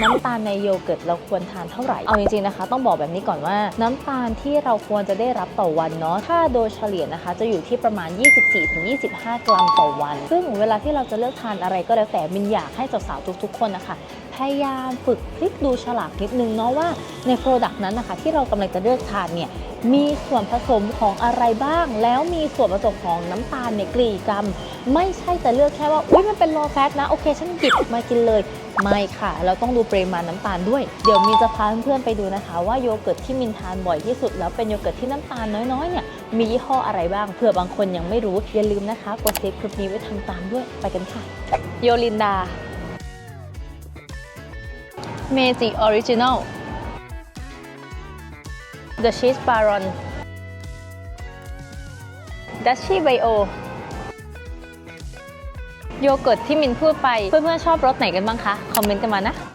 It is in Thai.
น้ำตาลในโยเกิร์ตเราควรทานเท่าไหร่ เอาจริงๆนะคะ ต้องบอกแบบนี้ก่อนว่า น้ำตาลที่เราควรจะได้รับต่อวันเนาะ ถ้าโดยเฉลี่ยนะคะ จะอยู่ที่ประมาณ 24-25 กรัมต่อวัน ซึ่งเวลาที่เราจะเลือกทานอะไรก็แล้วแต่มินอยากให้สาวๆทุกๆคนนะคะพยายามฝึกพลิกดูฉลากนิดนึงเนาะว่าในโปรดักต์นั้นนะคะ ที่เรากำลังจะเลือกทานเนี่ยมีส่วนผสมของอะไรบ้าง แล้วมีส่วนผสมของน้ำตาลในยกี่กรัม ไม่ใช่จะเลือกแค่ว่า อุ้ยมันเป็น low fat นะ โอเค ฉันหยิบมากินเลย ไม่ค่ะ เราต้องดูปริมาณน้ำตาลด้วย เดี๋ยวมีจะพาเพื่อนๆไปดูนะคะ ว่าโยเกิร์ตที่มินทานบ่อยที่สุด แล้วเป็นโยเกิร์ตที่น้ำตาลน้อยๆเนี่ยมียี่ห้ออะไรบ้างเผื่อบางคนยังไม่รู้อย่าลืมนะคะกดเซฟคลิปนี้ไว้ทำตามด้วยไปกันค่ะ โยลินดาเมจิออริจิน l The Cheese Baron ดัชชี่ไบโอโยเกิร์ตที่มินพูดไป เพื่อนๆชอบรสไหนกันบ้างคะ คอมเมนต์กันมานะ